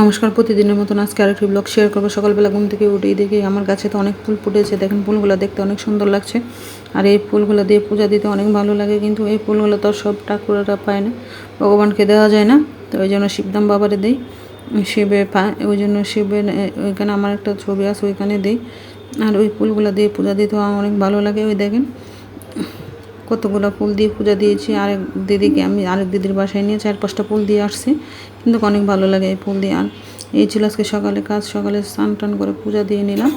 নমস্কার, প্রতিদিনের মতন আজকে আরেকটি ব্লগ শেয়ার করব। সকালবেলা ঘুম থেকে উঠেই দেখি আমার গাছে তো অনেক ফুল ফুটেছে। দেখেন, ফুলগুলো দেখতে অনেক সুন্দর লাগছে। আর এই ফুলগুলো দিয়ে পূজা দিতে অনেক ভালো লাগে, কিন্তু এই ফুলগুলো তো সব ঠাকুরেরা পায় না, ভগবানকে দেওয়া যায় না। তো ওই জন্য শিবদাম বাবারে দিই। শিবে পায়, ওই জন্য শিবের ওইখানে আমার একটা ছবি আছে, ওইখানে দিই। আর ওই ফুলগুলো দিয়ে পূজা দিতে আমার অনেক ভালো লাগে, ওই দেখেন। কতগুলো ফুল দিয়ে পূজা দিয়েছি। আরেক দিদিকে আমি আরেক দিদির বাসায় নিয়ে চার পাঁচটা ফুল দিয়ে আসছি। কিন্তু অনেক ভালো লাগে এই ফুল দিয়ে। আর এই ছিল আজকে সকালে কাজ, সকালে স্নান টান করে পূজা দিয়ে নিলাম।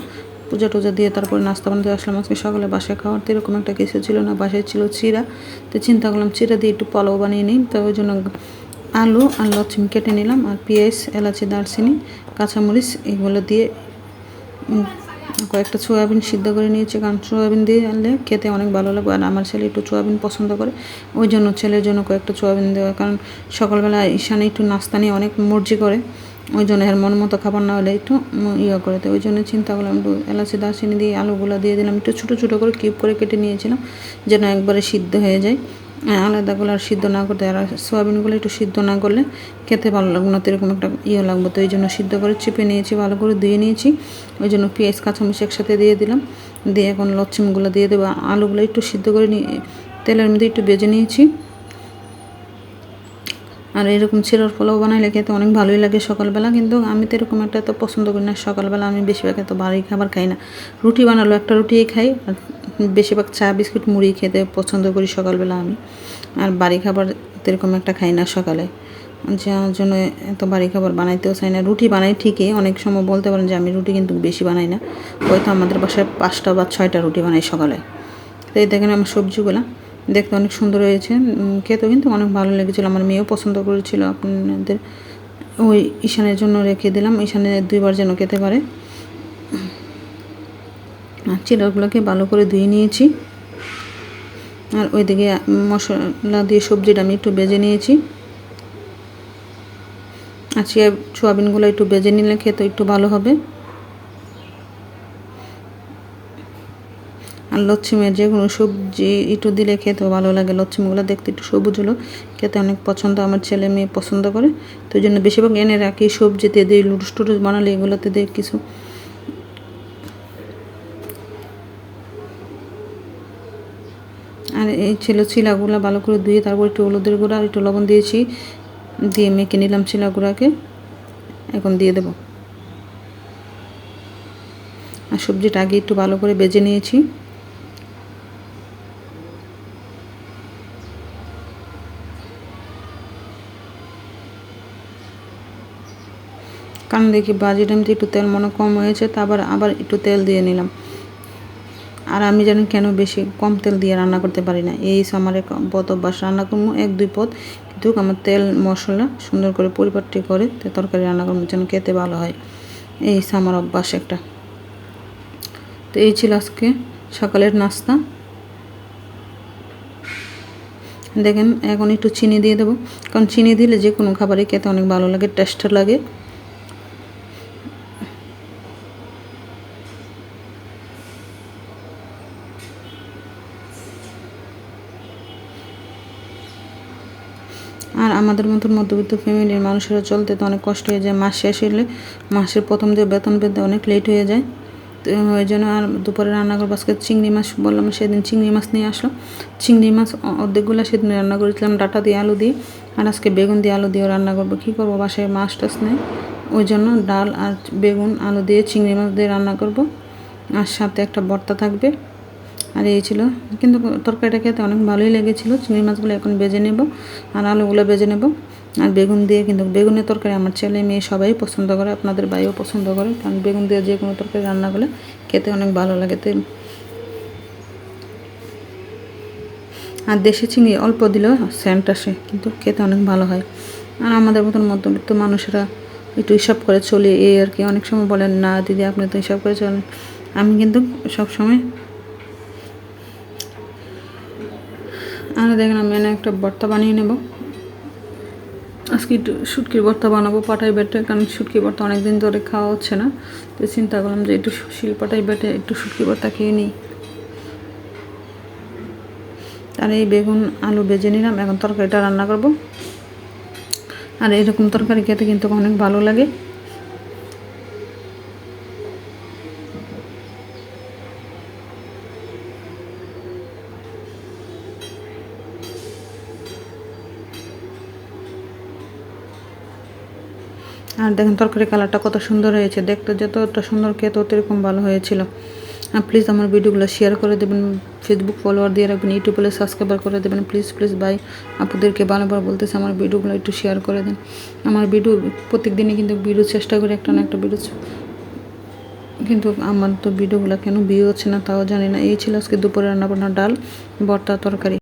পূজা টুজা দিয়ে তারপরে নাস্তা বানাতে আসলাম। আজকে সকালে বাসায় খাওয়ার তো এরকম একটা কিছু ছিল না। বাসায় ছিল চিরা। তো চিন্তা করলাম চিরা দিয়ে একটু পোলাও বানিয়ে নিই। তো ওই জন্য আলু আর লচ্ছিম কেটে নিলাম। আর পেঁয়াজ, এলাচি, দারচিনি, কাঁচামরিচ এগুলো দিয়ে কয়েকটা সোয়াবিন সিদ্ধ করে নিয়েছি, কারণ সোয়াবিন দিয়ে আনলে খেতে অনেক ভালো লাগবে। আর আমার ছেলে একটু সোয়াবিন পছন্দ করে, ওই জন্য ছেলের জন্য কয়েকটা সোয়াবিন দেওয়া। কারণ সকালবেলা ঈশানে একটু নাস্তা নিয়ে অনেক মর্জি করে, ওই জন্য এর মন মতো খাবার না হলে একটু ইয়ে করে তো ওই জন্য চিন্তা করলাম একটু এলাচি, দারচিনি দিয়ে আলুগুলো দিয়ে দিলাম, একটু ছোটো ছোটো করে কিউব করে কেটে নিয়েছিলাম, যেন একবারে সিদ্ধ হয়ে যায়। আলাদাগুলো আর সিদ্ধ না করতে, আর সোয়াবিনগুলো একটু সিদ্ধ না করলে খেতে ভালো লাগবে না, তো এরকম একটা ইয়ে লাগবে। তো এই জন্য সিদ্ধ করে চিপে নিয়েছি, ভালো করে ধুয়ে নিয়েছি। ওই জন্য পেঁয়াজ, কাঁচামরিচ একসাথে দিয়ে দিলাম। দিয়ে এখন লচ্ছিমগুলো দিয়ে দেবো। আলুগুলো একটু সিদ্ধ করে নিয়ে তেলের মধ্যে একটু বেজে নিয়েছি। আর এরকম চিরর পোলাও বানাইলে খেতে অনেক ভালোই লাগে সকালবেলা, কিন্তু আমি তো এরকম একটা তো পছন্দ করি না। সকালবেলা আমি বেশিরভাগ এত ভারী খাবার খাই না। রুটি বানালো একটা রুটিই খাই, আর বেশিরভাগ চা, বিস্কুট, মুড়ি খেতে পছন্দ করি সকালবেলা আমি। আর বাড়ি খাবার এরকম একটা খাই না সকালে। যার জন্য এত বাড়ি খাবার বানাইতেও চাই না। রুটি বানাই ঠিকই, অনেক সময় বলতে পারেন যে আমি রুটি কিন্তু বেশি বানাই না। হয়তো আমাদের বাসায় পাঁচটা বা ছয়টা রুটি বানাই সকালে। তো এই দেখেন আমার সবজিগুলো। দেখতে অনেক সুন্দর হয়েছে। খেতেও কিন্তু অনেক ভালো লেগেছিলো। আমার মেয়েও পছন্দ করেছিল। আপনাদের ওই ঈশানের জন্য রেখে দিলাম। ঈশানে দুইবার যেন খেতে পারে। আর চিলাগুলোকে ভালো করে ধুয়ে নিয়েছি। আর ওইদিকে মশলা দিয়ে সবজিটা আমি একটু বেজে নিয়েছি। আর সোয়াবিনগুলো একটু বেজে নিলে খেতে একটু ভালো হবে। আর লচ্ছিমের যে কোনো সবজি একটু দিলে খেতেও ভালো লাগে। লচ্ছিমগুলো দেখতে একটু সবুজ হলো, খেতে অনেক পছন্দ আমার ছেলে মেয়ে পছন্দ করে। তো ওই জন্য বেশিরভাগ এনে রাখি সবজিতে দিই লুটুস টুটুস বানালে এগুলোতে দিই কিছু। আর এই ছিল চিলাগুলো ভালো করে ধুয়ে তারপর একটু হলুদের গুঁড়া আর একটু লবণ দিয়েছি। দিয়ে মেখে নিলাম চিলাগুড়াকে এখন দিয়ে দেব। আর সবজিটা আগে একটু ভালো করে বেজে নিয়েছি। কারণ দেখি বাজি টাইমতে একটু তেল মনে কম হয়েছে, তা আবার একটু তেল দিয়ে নিলাম। আর আমি জানি কেন বেশি কম তেল দিয়ে রান্না করতে পারি না। এই সামারে পদ অভ্যাস রান্না করব এক, দুই পদ। কিন্তু আমার তেল, মশলা সুন্দর করে পরিপাটি করে তরকারি রান্না করব যেন খেতে ভালো হয়। এই সামার অভ্যাস একটা। তো এই ছিল আজকে সকালের নাস্তা। দেখেন, এখন একটু চিনি দিয়ে দেবো। কারণ চিনি দিলে যে কোনো খাবারই খেতে অনেক ভালো লাগে টেস্ট লাগে। আর আমাদের মতন মধ্যবিত্ত ফ্যামিলির মানুষেরা চলতে তো অনেক কষ্ট হয়ে যায়। মাস শেষ হলে মাসের প্রথম দিয়ে বেতন পেতে অনেক লেট হয়ে যায়। তো ওই জন্য আর দুপুরে রান্না করব। আজকে চিংড়ি মাছ বললাম, সেদিন চিংড়ি মাছ নিয়ে আসলো। চিংড়ি মাছ অর্ধেকগুলো সেদিন রান্না করেছিলাম, ডাটা দিয়ে আলু দিয়ে। আর আজকে বেগুন দিয়ে আলু দিয়েও রান্না করব। কী করব? বাসায় মাছ টাছ নেই। ওই জন্য ডাল আর বেগুন, আলু দিয়ে চিংড়ি মাছ দিয়ে রান্না করব। আর সাথে একটা ভর্তা থাকবে। আর এই ছিল। কিন্তু তরকারিটা খেতে অনেক ভালোই লেগেছিলো। চিংড়ি মাছগুলো এখন বেজে নেব আর আলুগুলো বেজে নেব। আর বেগুন দিয়ে কিন্তু বেগুনের তরকারি আমার ছেলে মেয়ে সবাই পছন্দ করে, আপনাদের ভাইও পছন্দ করে। কারণ বেগুন দিয়ে যে কোনো তরকারি রান্না করলে খেতে অনেক ভালো লাগে। তো আর দেশি চিংড়ি অল্প দিলেও সেন্ট আসে, কিন্তু খেতে অনেক ভালো হয়। আর আমাদের মতন মধ্যবিত্ত মানুষেরা একটু হিসাব করে চলে, এই আর কি। অনেক সময় বলেন, না, দিদি, আপনি তো হিসাব করে চলেন। আমি কিন্তু সব আর দেখেন আমি একটা ভর্তা বানিয়ে নেব। আজকে একটু শুটকির ভর্তা বানাবো, পাটাই বেটে, কারণ শুটকি ভর্তা অনেক দিন ধরে খাওয়া হচ্ছে না। তো চিন্তা করলাম যে একটু শিল পাটাই বেটে একটু শুটকি ভর্তা খেয়ে নিই। আর এই বেগুন, আলু বেজে নিলাম, এখন তরকারিটা রান্না করব। আর এরকম তরকারি খেতে কিন্তু অনেক ভালো লাগে। আর দেখেন তরকারি কালারটা কত সুন্দর হয়েছে। দেখতে যতটা সুন্দর, খেতে এরকম ভালো হয়েছিল। আর প্লিজ আমার ভিডিওগুলো শেয়ার করে দেবেন ফেসবুক ফলোয়ার দিয়ে রাখবেন ইউটিউবে সাবস্ক্রাইবার করে দেবেন। প্লিজ প্লিজ ভাই, আপুদেরকে বারবার বলতেছে আমার ভিডিওগুলো একটু শেয়ার করে দেন। আমার ভিডিও প্রত্যেক দিনই কিন্তু ভিডিও চেষ্টা করি, একটা না একটা ভিডিও কিন্তু আমার তো ভিডিওগুলো কেন বিয়ে হচ্ছে না তাও জানি না। এই ছিল আজকে দুপুরে রান্না বান্না ডাল, ভর্তা, তরকারি।